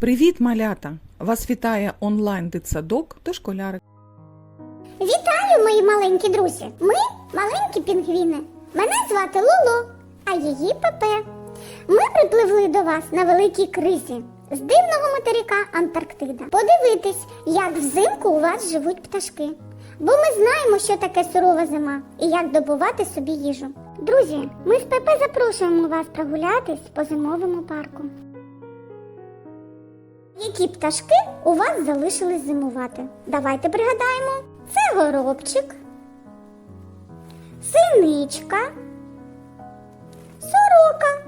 Привіт, малята! Вас вітає онлайн дитсадок та школярик. Вітаю, мої маленькі друзі! Ми маленькі пінгвіни. Мене звати Лоло, а її Пепе. Ми припливли до вас на великій кризі з дивного материка Антарктида. Подивитись, як взимку у вас живуть пташки. Бо ми знаємо, що таке сурова зима і як добувати собі їжу. Друзі, ми з Пепе запрошуємо вас прогулятись по зимовому парку. Які пташки у вас залишились зимувати? Давайте пригадаємо. Це горобчик, синичка, сорока.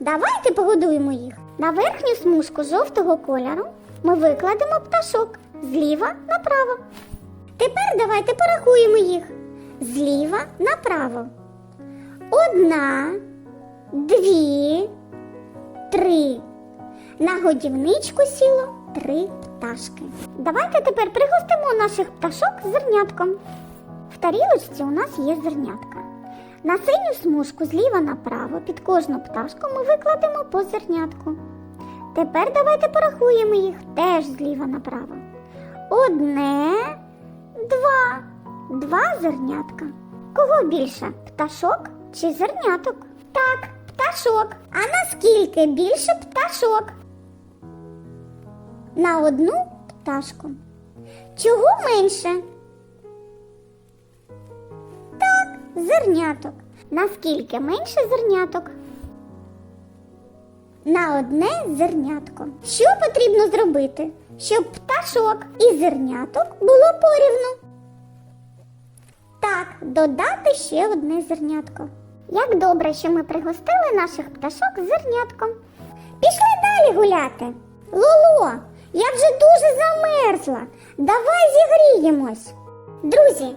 Давайте погодуємо їх. На верхню смужку жовтого кольору ми викладемо пташок зліва направо. Тепер давайте порахуємо їх зліва направо. Одна, дві, три. На годівничку сіло три пташки. Давайте тепер пригостимо наших пташок зернятком. В тарілочці у нас є зернятка. На синю смужку зліва направо під кожну пташку ми викладемо по зернятку. Тепер давайте порахуємо їх теж зліва направо. Одне, два, два зернятка. Кого більше? Пташок чи зерняток? Так, пташок. А наскільки більше пташок? На одну пташку. Чого менше? Так, зерняток. Наскільки менше зерняток? На одне зернятко. Що потрібно зробити, щоб пташок і зерняток було порівну? Так, додати ще одне зернятко. Як добре, що ми пригостили наших пташок зернятком. Пішли далі гуляти. Лоло, я вже дуже замерзла. Давай зігріємось. Друзі,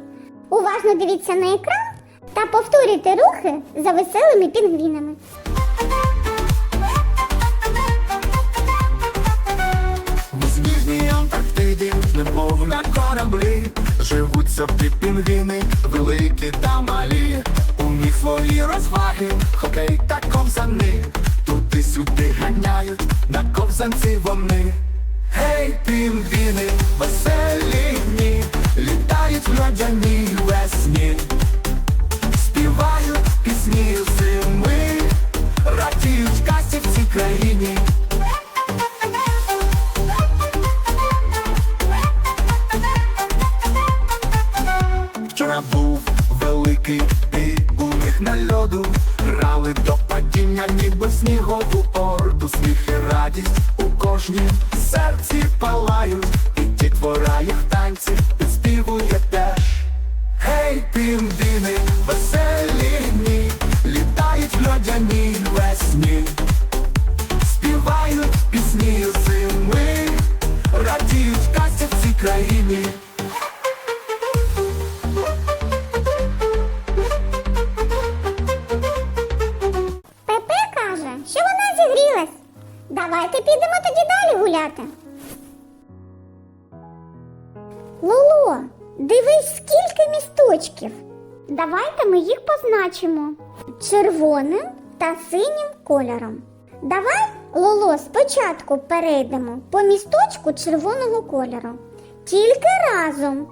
уважно дивіться на екран та повторюйте рухи за веселими пінгвінами. На кораблі, живуть собі пінгвіни, великі та малі. У них свої розваги, хокей та ковзани. Туди-сюди ганяють, на ковзанці вони. Гей, пінгвіни, веселі дні, літають в льодяній весні, співають пісні зими, радіють касі в цій країні. Вчора був великий бій у них на льоду Грали до падіння, ніби снігову орду. Сміх і радість у кожнім серці палають. І дітвора їх танці підспівує теж. Гей, піндини, веселі дні Літають в льодяній весні. Співають пісні зими Радіють касі в цій країні Давайте підемо тоді далі гуляти. Лоло, дивись, скільки місточків. Давайте ми їх позначимо червоним та синім кольором. Давай, Лоло, спочатку перейдемо по місточку червоного кольору. Тільки разом.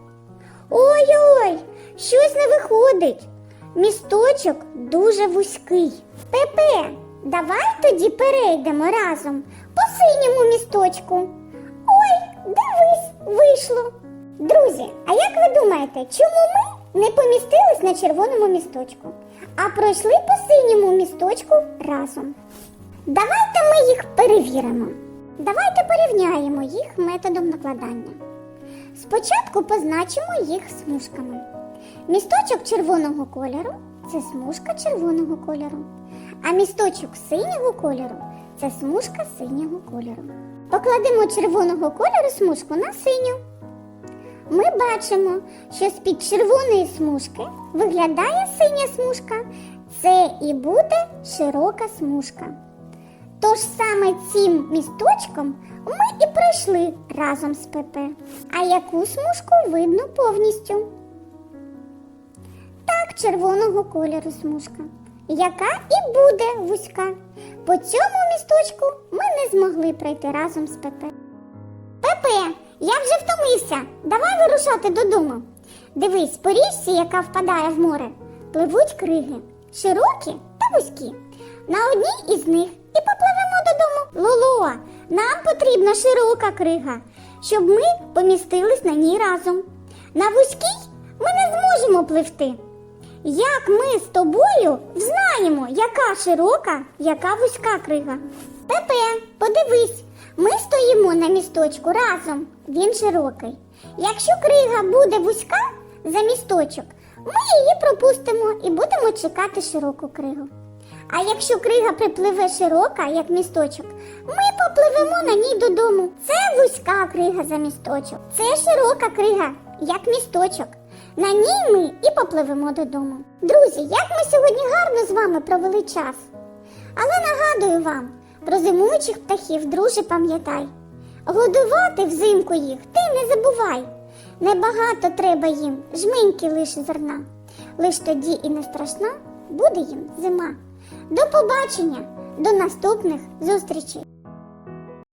Ой-ой, щось не виходить. Місточок дуже вузький. Пепе, давай тоді перейдемо разом по синьому місточку. Ой, дивись, вийшло. Друзі, а як ви думаєте, чому ми не помістились на червоному місточку, а пройшли по синьому місточку разом? Давайте ми їх перевіримо. Давайте порівняємо їх методом накладання. Спочатку позначимо їх смужками. Місточок червоного кольору це смужка червоного кольору, а місточок синього кольору це смужка синього кольору. Покладемо червоного кольору смужку на синю. Ми бачимо, що з-під червоної смужки виглядає синя смужка. Це і буде широка смужка. Тож саме цим місточком ми і пройшли разом з ПП. А яку смужку видно повністю? Так, червоного кольору смужка. Яка і буде вузька. По цьому місточку ми не змогли пройти разом з Пепе. Пепе, я вже втомився. Давай вирушати додому. Дивись, по річці, яка впадає в море, пливуть криги, широкі та вузькі. На одній із них і попливемо додому. Лоло, нам потрібна широка крига, щоб ми помістились на ній разом. На вузькій ми не зможемо пливти. Як ми з тобою знаємо, яка широка, яка вузька крига? Пепе, подивись, ми стоїмо на місточку разом, він широкий. Якщо крига буде вузька за місточок, ми її пропустимо і будемо чекати широку кригу. А якщо крига припливе широка, як місточок, ми попливемо на ній додому. Це вузька крига за місточок. Це широка крига, як місточок. На ній ми і попливемо додому. Друзі, як ми сьогодні гарно з вами провели час. Але нагадую вам, про зимуючих птахів, друже, пам'ятай. Годувати взимку їх ти не забувай. Небагато треба їм, жменьки лише зерна. Лиш тоді і не страшна буде їм зима. До побачення, до наступних зустрічей!